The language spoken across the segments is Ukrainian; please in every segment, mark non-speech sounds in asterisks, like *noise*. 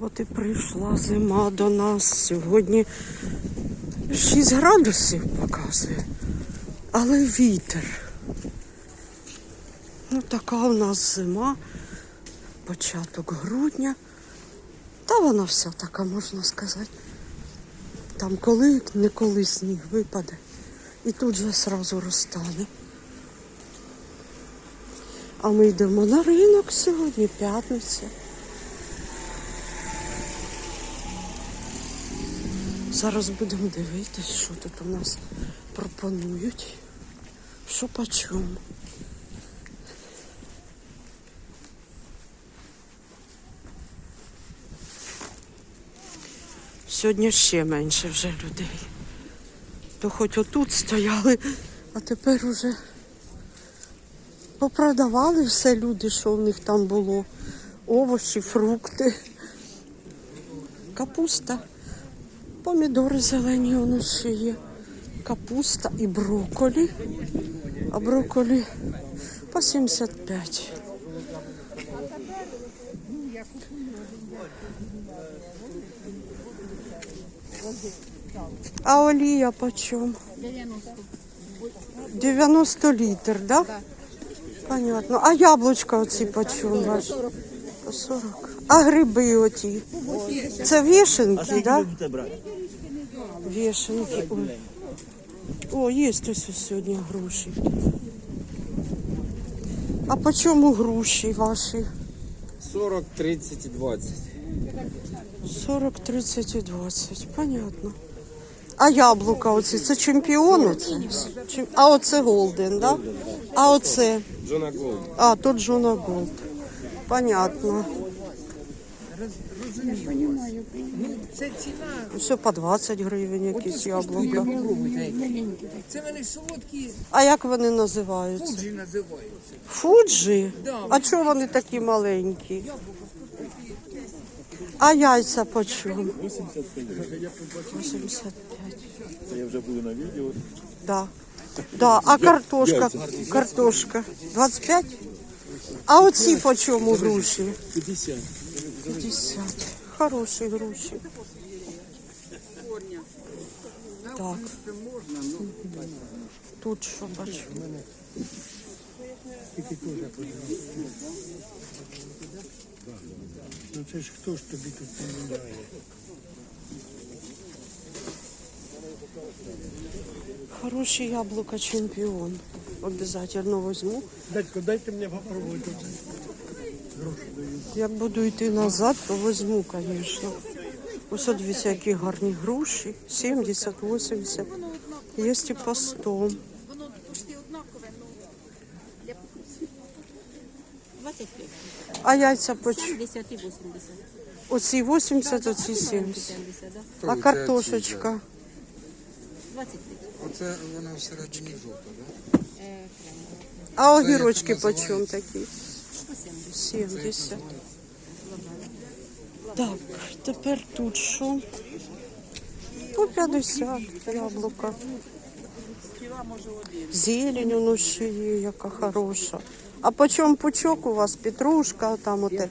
От і прийшла зима до нас. Сьогодні 6 градусів показує, але вітер. Ну, така у нас зима, початок грудня. Та вона вся така, можна сказати. Там коли не коли сніг випаде. І тут же сразу розтане. А ми йдемо на ринок сьогодні, п'ятниця. Зараз будемо дивитись, що тут у нас пропонують. Що по чому. Сьогодні ще менше вже людей. То хоч отут стояли, а тепер уже попродавали все люди, що в них там було. Овочі, фрукти, капуста, помідори зелені у нас ще є. Капуста і брокколі. А брокколі по 75. А олія по чому? 90. 90 літр, да? Понятно. А яблучка оці по чому ваші? По 40. А гриби оті? Це вішенки, да? Вішенки. Ой. О, є ось сьогодні груші. А по чому груші ваші? 40, 30 і 20. 40, 30 і 20. Понятно. А яблука оці, це чемпіон оце? А оце Голден, да? А оце? Джона Голд. А, тут Джона Голд. Понятно. Це ціна. Все по 20 гривень якісь яблука. Це вони солодкі А як вони називаються? фуджі називаються. Фуджі? Да. А чого вони такі маленькі? А яйця по чому? 85. Я вже буду на відео. Да. Да. А картошка? Картошка. 25? А оці по чому груші? 50. 50. Хороші груші. Так. Тут що бачу? Ну це ж хто ж тобі тут поміняє? Хороші яблука чемпіон. Обязательно возьму. Дядько, дайте мені попробувати. Як буду йти назад, то возьму, звісно. Ось от дивіться, які гарні груші. 70, 80. Є і по 100. Воно почти однакове, ну для покупців. 25. А яйця по ч- 70 і 80. Оці 80, оці 70. 70, да? А картошечка? 25. Оце вона всередині жовта, да? А огірочки по чому такі? 70. Так, тепер тут що? По 50 яблука. Зелень воно ще є, яка хороша. А по чому пучок у вас? Петрушка, там оте.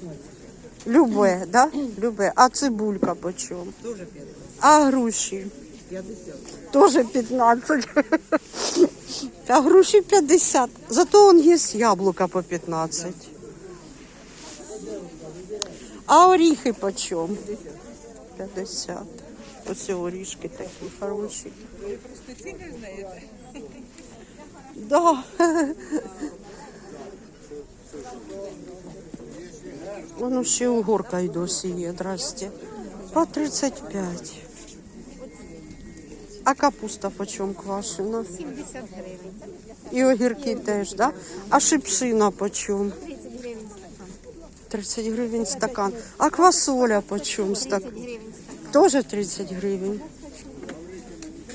Любе, да? Любе. А цибулька по чому? Дуже 50. А груші? 50. Тоже 15. *laughs* А груші 50. Зато он є яблука по 15. А оріхи по чому? 50. Ось орішки такі хороші. Ви Просто ціни знаєте. Да. Воно ще угорка й досі є, здрасте. По 35. А капуста по чому квашена? 70 гривень. І огірки теж, да? А шипшина по чому? 30 гривень стакан. 30 гривень стакан. А квасоля по стакан? 30 гривень. Тоже 30 гривень.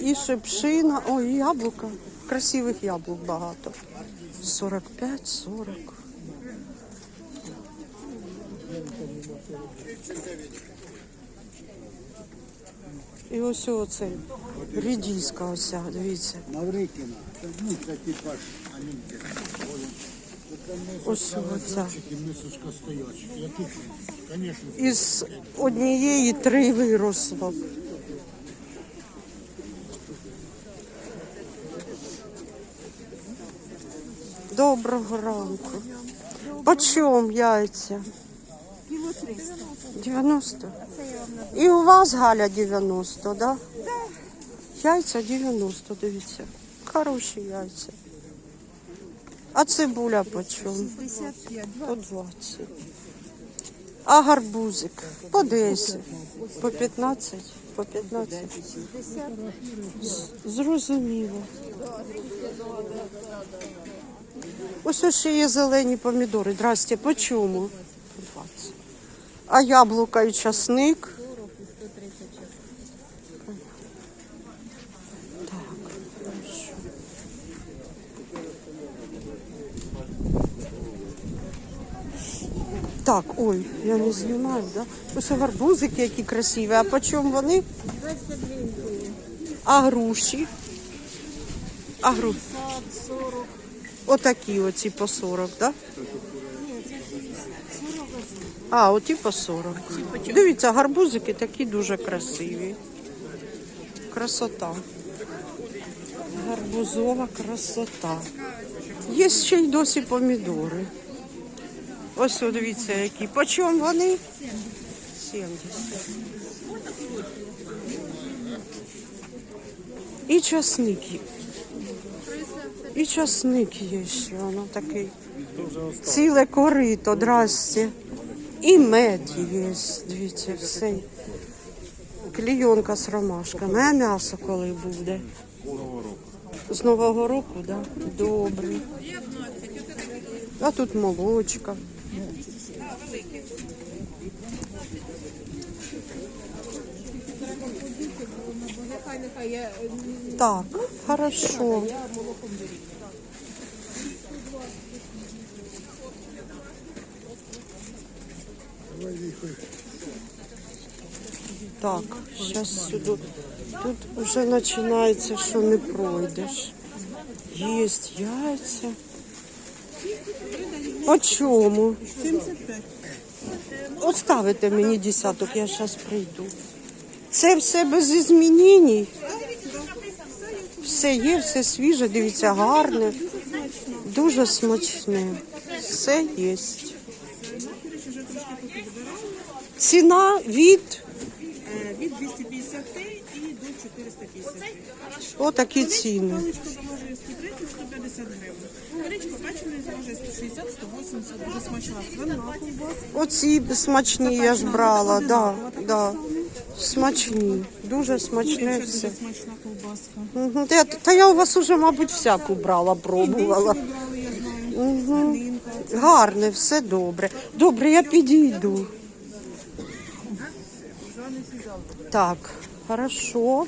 І шипшина, ой, яблука. Красивих яблук багато. 45, 40. І ось оце рідіска ося, дивіться. Наврикіна. Ось оця. Із однієї три виросло. Доброго ранку. Почем яйця? 90. І у вас Галя 90, да? Яйця 90, дивіться. Хороші яйця. А цибуля почем? 65. По 20. А гарбузик? По 10. По 15. По 15. Зрозуміло. Ось ще є зелені помідори. Здрасте, по чому? По 20. А яблука і часник? Так, ой, я не знімаю, да? Ось гарбузики які красиві. А по чому вони? 20 гривень. А груші? А гру... 40. Отакі оці по 40, да? Ні, це 40 А, оті по 40. Дивіться, гарбузики такі дуже красиві. Красота. Гарбузова красота. Є ще й досі помідори. Ось дивіться, які. По чому вони? 70. І часник. І часник є ще, воно такий. Ціле корито, здрасте. І мед є, дивіться, все. Клійонка з ромашками. А м'ясо коли буде? З Нового року, так? Да? Добре. А тут молочка. Так, хорошо. Так, зараз сюди. Тут вже починається, що не пройдеш. Є яйця. По чому? 75. От ставите мені десяток, я зараз прийду. Це все без змінень? Все є, все свіже, дивіться, гарне. Дуже смачне. Все є. Ціна від Від 250 до 450. отакі ціни. Паличка заважує 130-150 гривень. Коричка печений заважує 160-180, дуже смачна свина. Оці смачні я ж брала, да, да. Смачні, дуже смачне Дуже все. смачна ковбаска. Та, я- та я у вас уже, мабуть, всяку брала, пробувала. Ми брали, я знаю, свининка. Гарне, все добре. Добре, я підійду. Так, хорошо.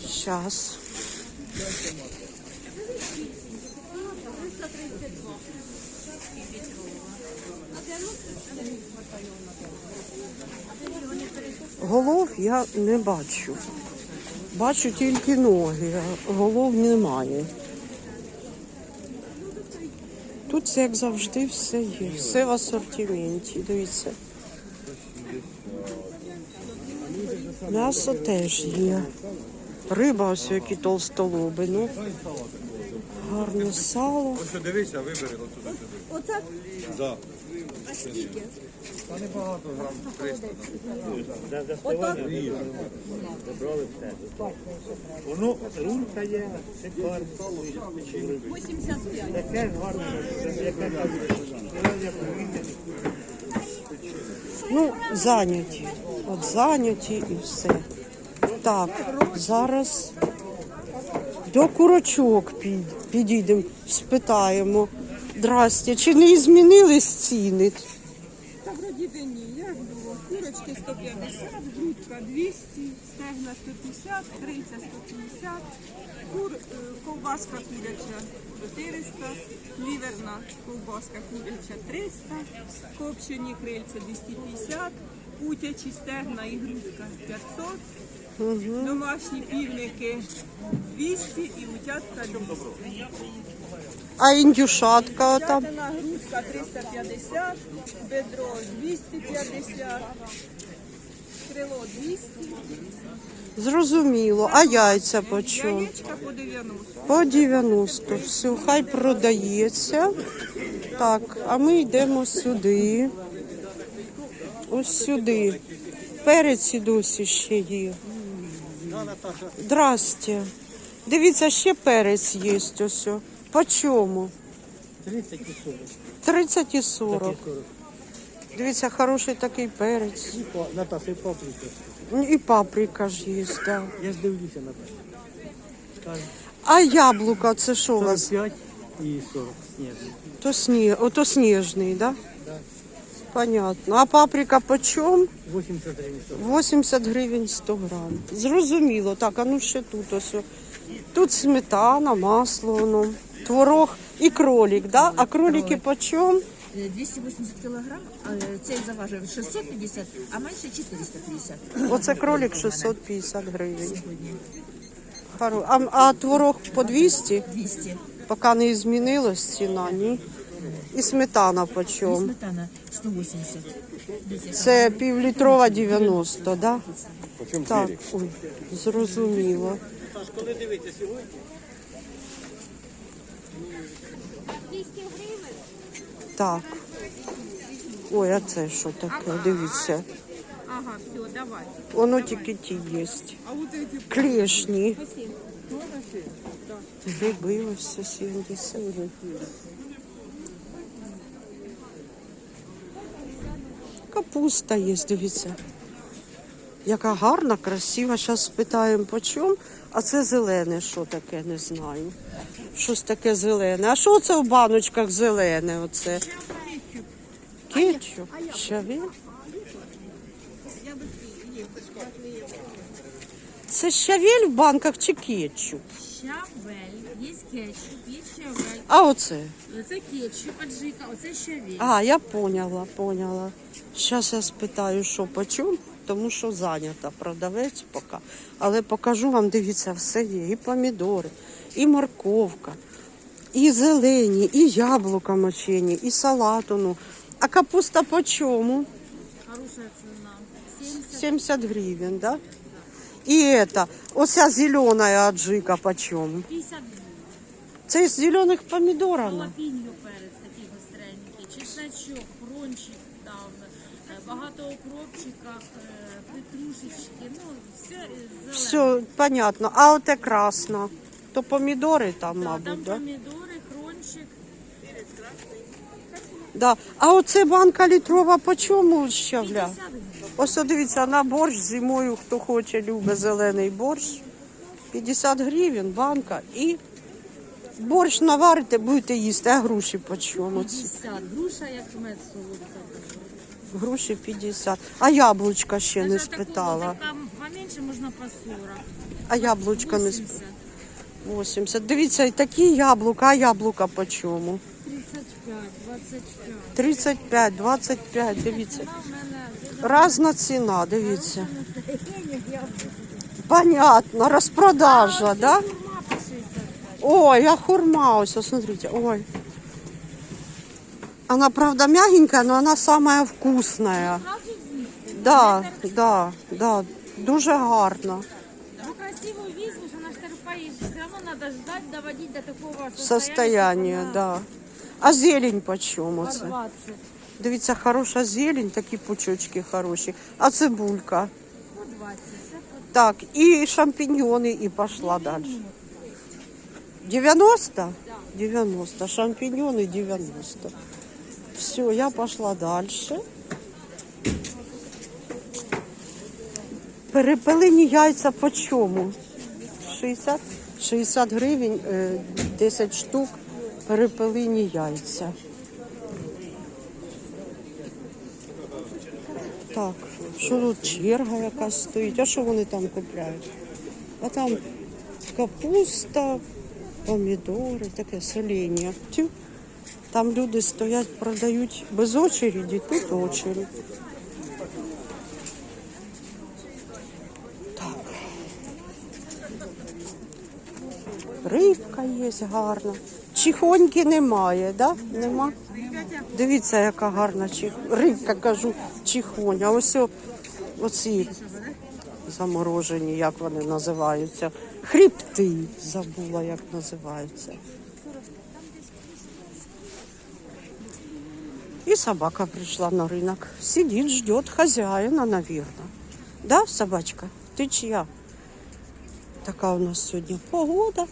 Сейчас. Голов я не бачу. Бачу тільки ноги, голов немає. Тут, все, як завжди, все є. Все в асортименті. Дивіться. М'ясо теж є. Риба ось які толстолоби. Ну, гарне сало. Що дивися, вибери отуди. Оце? Да. Та небагато грам 300. Воно рулька є, шикарно. 85. Таке гарне, яке там. Ну, зайняті. От зайняті і все. Так, зараз до курочок підійдемо, спитаємо. Здрасте, чи не змінились ціни? Та вроді ні, як було? Курочки 150, грудка 200, стегна 150, криця 150, кур, е, ковбаска куряча 400, ліверна ковбаска куряча 300, копчені крильця 250, утячі стегна і грудка 500, домашні півники 200 і утятка 200. А індюшатка там? П'ятина грудка 350, бедро 250, крило 200, Зрозуміло. А яйця по чому? по 90. По 90. Все, хай продається. Так, а ми йдемо сюди. Ось сюди. Перець і досі ще є. Здрасте. Дивіться, ще перець є ось. По чому? 30 і 40. 30 і 40. Дивіться, хороший такий перець. Наташа, і паприка. І паприка ж є, так. Я ж дивлюся, Наташа. Скажи, А яблука це що у вас? 45 і 40 сніжний. То сні... Ото сніжний, да? Понятно. А паприка по чому? 80 гривень. 100. 80 гривень 100 грам. Зрозуміло. Так, а ну ще тут ось. Тут сметана, масло, воно, творог і кролик, да? А кролики по чому? 280 кілограм, а цей заважив 650, а менше 450 Оце кролик 650 гривень. Хоро- А, а творог по 200? 200. Поки не змінилась ціна, ні. І сметана по І чому? сметана 180. Дивіться, Це півлітрова 90, да? Так, ой, зрозуміло. Так. Ой, а це що таке? Дивіться. Ага, все, давай. Воно тільки ті є. Клешні. Гриби ось все 70. Капуста є, дивіться. Яка гарна, красива. Зараз спитаємо по чому. А це зелене, що таке, не знаю. Щось таке зелене. А що це в баночках зелене? Оце? Кетчуп. Щавель? Це щавель в банках чи кетчуп? Щавель, є кетчуп, є щавель. А оце? Оце кетчуп, аджика, оце щавель. А, я поняла, поняла. Зараз я спитаю, що по чому, тому що зайнята продавець поки. Але покажу вам, дивіться, все є. І помідори, і морковка, і зелені, і яблука мочені, і салатину. А капуста по чому? Хороша ціна. 70 70 гривень, да? І это, ося зелена аджика по чому? 50 гривень. Це з зелених помідорів. Лапіньо перець такий гостренький, чесночок, е, багато укропчика, е, петрушечки, ну, все зелене. Все, понятно. А оте красно. То помідори там, Да, мабуть, там да? помідори, хрончик. Да. А оце банка літрова по чому щавля? 50 гривень. Ось дивіться, на борщ зимою, хто хоче, любить зелений борщ. 50 гривень банка і борщ наварите, будете їсти, а груші по чому? 50. Груша як мед солодка. Груші 50. А яблучка ще не спитала. Така поменше можна по 40. А яблучка не спитала. 80. Дивіться, і такі яблука, а яблука по чому? 35, 25. 35, 25, дивіться. Разна ціна, дивіться. Понятно, розпродажа, да? Форма по 65. Ой, а хурма, ось, смотрите, ой. Она, правда, мягенькая, но она самая вкусная. Зразу з'їсти. Да, да, да, дуже гарно. Ну, красивую візьмеш, вона ж терпаєш. Все одно треба ждати, доводити до такого Состояние, да. А зелень почем По оце? 20. Дивіться, хороша зелень, такі пучочки хороші. А цибулька? По 20. Це по Так, і шампіньйони, і пошла далі. 90? 90. Шампиньоны 90. Все, я пошла дальше. Перепелині яйця по чому? 60? 60 гривень, е, 10 штук. Перепелині яйця. Так, що тут черга якась стоїть? А що вони там купляють? А там капуста, помідори, таке соління. Там люди стоять, продають без очереді, тут очередь. Так. Рибка є гарна. Чихоньки немає, да? Нема? Дивіться, яка гарна чих... рибка, кажу, чихоня. Ось оці заморожені, як вони називаються. Хребти, забула, як називаються. І собака прийшла на ринок. Сидить, ждет хозяина, наверное. Да, собачка? Ти чия? Така у нас сьогодні погода.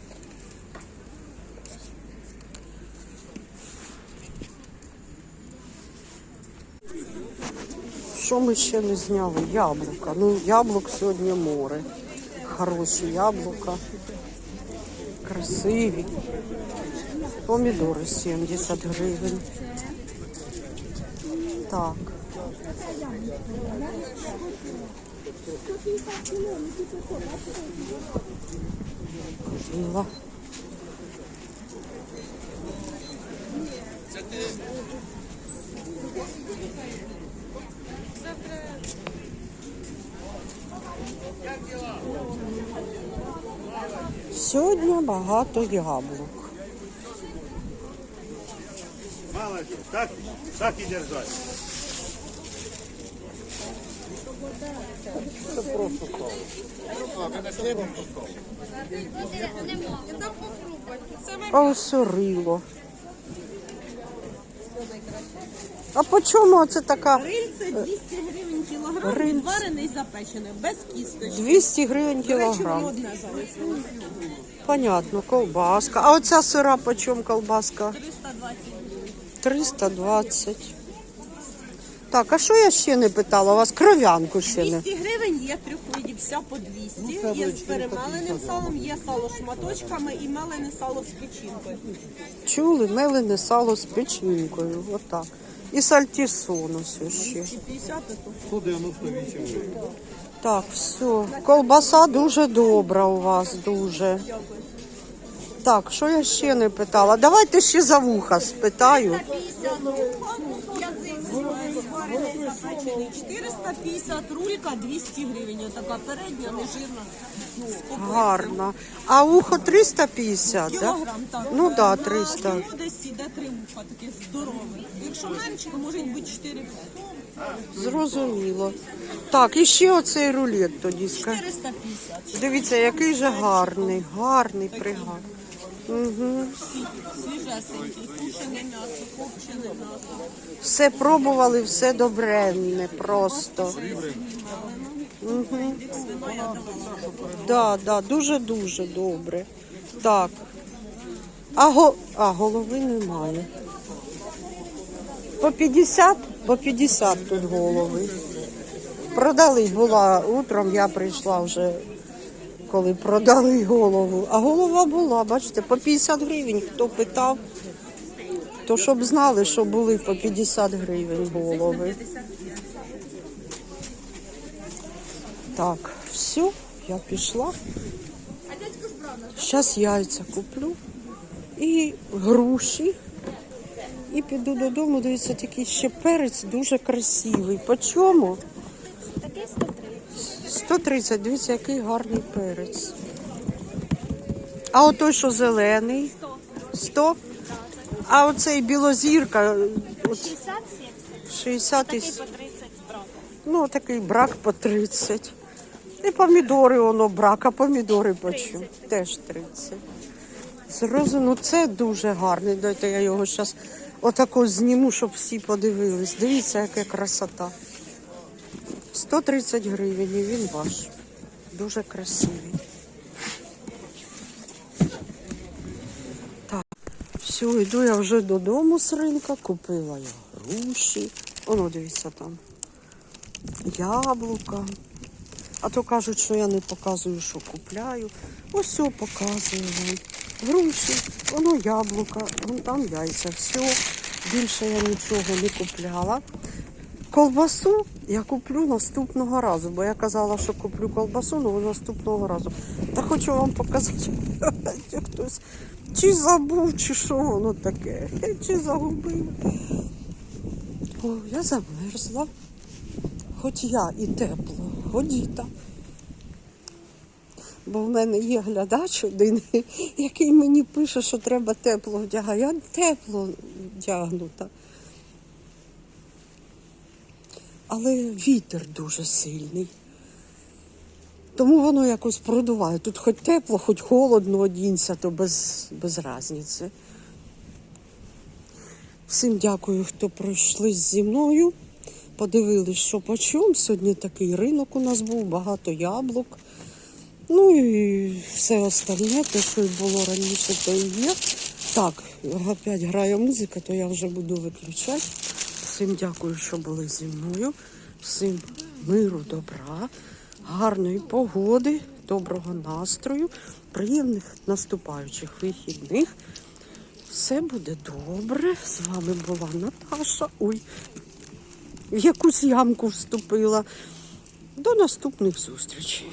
Що ми ще не зняли? Яблука. Ну, яблук сьогодні море. Хороші яблука. Красиві. Помідори 70 гривень. Так. Купила. Сьогодні багато яблук. Мало так, так и держать. А ось рило. А по чому це така Рильце 200 гривень кілограм, Рильце. відварений запечений, без кісточки. 200 гривень кілограм? Понятно, колбаска. А оця сира по чому колбаска? 320 320. Так, а що я ще не питала? У вас кров'янку ще не. 200 гривень є трьох видів, вся по 200. Є з перемеленим салом, є сало шматочками і мелене сало з печінкою. Чули, мелене сало з печінкою. Отак. І сальтісон ось ще. 250 тут. 198 гривень. Так, все. Колбаса дуже добра у вас, дуже. Так, що я ще не питала? Давайте ще за вуха спитаю. 450, рулька 200 гривень. Така передня, нежирна. спокійна. Гарно. А ухо 350, так? Кілограм, так. Ну да, 300. кіло десь іде три вуха, таке здорове. Якщо менше, то може бути 4 Зрозуміло. Так, і ще оцей рулет тоді. ска- 450. Дивіться, який же гарний, гарний пригад. Угу. Свіжесенький, м'ясо, копчене м'ясо. Все пробували, все добренне просто. Угу. Да, да, дуже-дуже добре. Так. А, а голови немає. По 50? По 50 тут голови. Продали була утром, я прийшла вже, коли продали голову. А голова була, бачите, по 50 гривень. Хто питав, то щоб знали, що були по 50 гривень голови. Так, все, я пішла. Зараз яйця куплю і груші. І піду додому, дивіться, такий ще перець дуже красивий. По чому? 130, дивіться, який гарний перець. А отой, що зелений? 100? А оцей білозірка? от 60 і... Ну, такий брак по 30. І помідори, воно брак, а помідори по чому? Теж 30. Зрозуміло, ну це дуже гарний. Дайте я його зараз отако зніму, щоб всі подивились. Дивіться, яка красота. 130 гривень, і він ваш. Дуже красивий. Так, все, йду я вже додому з ринка, купила я груші. Воно, дивіться там. Яблука. А то кажуть, що я не показую, що купляю. Ось все показую вам. Груші, воно яблука, вон там яйця. Все, більше я нічого не купляла. Колбасу я куплю наступного разу, бо я казала, що куплю колбасу, але наступного разу. Та хочу вам показати, *laughs* що хтось чи забув, чи що воно таке, *laughs* чи загубив. О, я замерзла. Хоч я і тепло, ходіта. Бо в мене є глядач один, *laughs* який мені пише, що треба тепло вдягати. Я тепло вдягнута. Але вітер дуже сильний. Тому воно якось продуває. Тут хоч тепло, хоч холодно одінься, то без, без різниці. Всім дякую, хто пройшли зі мною. Подивились, що по чому. Сьогодні такий ринок у нас був, багато яблук. Ну і все остальне, те, що було раніше, то і є. Так, опять грає музика, то я вже буду виключати. Всім дякую, що були зі мною. Всім миру, добра, гарної погоди, доброго настрою, приємних наступаючих вихідних. Все буде добре. З вами була Наташа. Ой, в якусь ямку вступила. До наступних зустрічей.